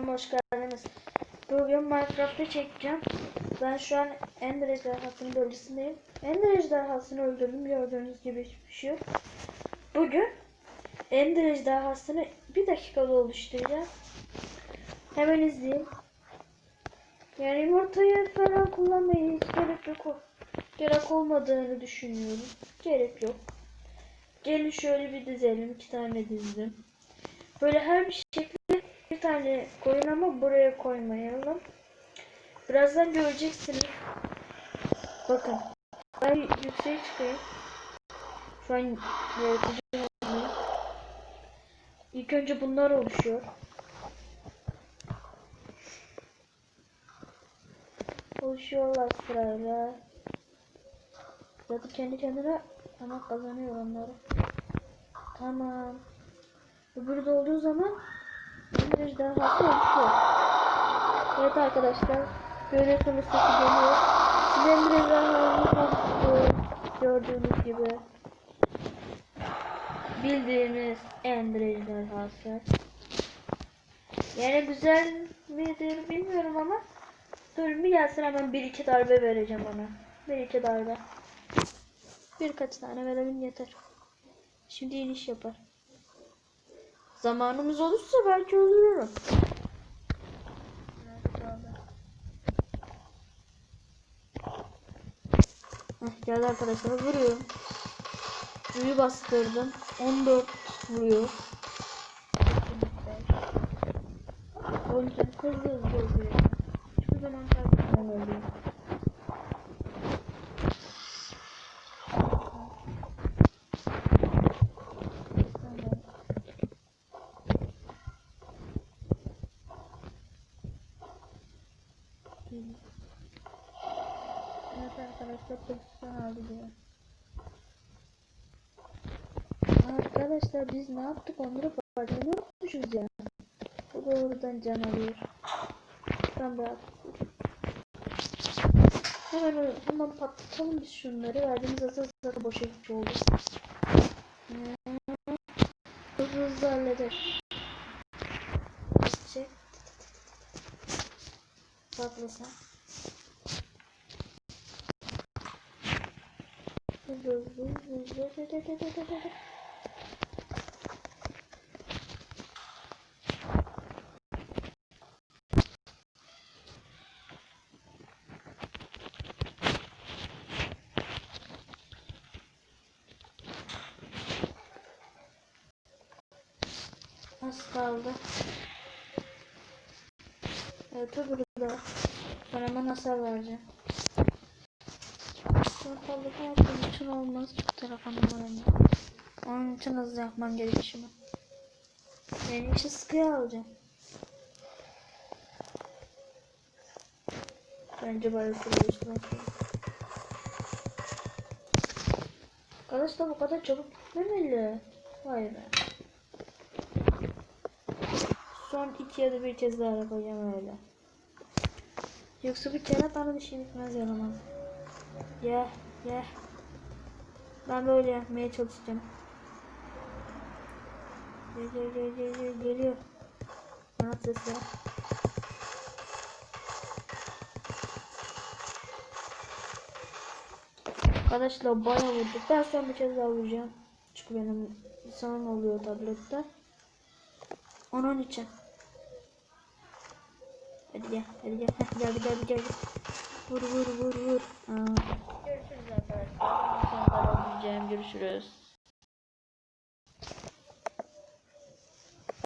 kanalıma hoş geldiniz. Bugün Minecraft'ta çekeceğim. Ben şu an Ender ejderhasının bölgesindeyim. Ender ejderhasını öldürdüm gördüğünüz gibi hiçbir şey yok. Bugün Ender ejderhasını bir dakikada oluşturacağım. Hemen izleyin. Yani yumurtayı falan kullanmaya hiç gerek yok. Gerek olmadığını düşünüyorum. Gerek yok. Gelin şöyle bir dizelim. iki tane dizdim. Böyle her bir şekilde bir tane koyun ama buraya koymayalım. Birazdan göreceksiniz. Bakın. Ben yükseğe çıkayım. Şu an yaratıcı olmayı. İlk önce bunlar oluşuyor. Oluşuyorlar sırayla. Zaten kendi kendine ama kazanıyor onları. Tamam. Öbürü de olduğu zaman bir ejderhası oluşuyor. Evet arkadaşlar. Görüyorsunuz sesi geliyor. Şimdi bir ejderhamız oluştu. Gördüğünüz gibi. Bildiğimiz Ender ejderhası. Yani güzel midir bilmiyorum ama bir gelsin hemen bir iki darbe vereceğim ona. Bir iki darbe. Birkaç tane verelim yeter. Şimdi iniş yapar. Zamanımız olursa belki öldürürüm. Geldi arkadaşlar vuruyorum. Büyü bastırdım. 14 vuruyor. O yüzden hızlı hızlı vuruyor. Hiçbir zaman kaybetmem oluyor. Evet arkadaşlar pozisyon aldı diyor. Arkadaşlar biz ne yaptık onları farkında unutmuşuz ya. Bu doğrudan can alıyor. Ben bırak. Hemen hemen patlatalım biz şunları. Verdiğimiz hasar zaten boşa gitmiş oldu. Hızlı hızlı halleder. Hızlı. Az kaldı. Öbürü de. Ben hemen hasar vereceğim. Ortalık yaptığım için olmaz. Çok telefon numaramı. Onun için hızlı yapmam gerek işimi. Benim işi sıkıya alacağım. Bence bayağı kuruyorsun. Arkadaşlar bu kadar çabuk gitmemeli. Vay be. Son iki ya da bir kez daha yapacağım öyle. Yoksa bir kere bana bir şey bitmez yaramaz. Ya ya. Ben böyle yapmaya çalışacağım. Geliyor geliyor geliyor geliyor. Kanat sesi. Arkadaşlar bayağı vurduk. Ben son bir kez daha vuracağım. Çünkü benim son oluyor tablette. Onun için. Hadi gel, hadi gel. Heh, geldi, geldi, geldi. Vur, vur, vur, vur. Aa. Görüşürüz arkadaşlar. Görüşürüz.